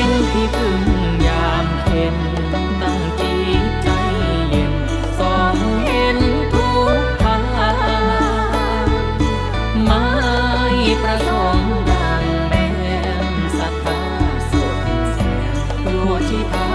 ็นที่พึ่งยามเข็นตั้งจิใจเย็นสองเห็นทุกทางไม่ประสงค์ดังแม้มสัตตาส่วนเสียรู้ที่ทา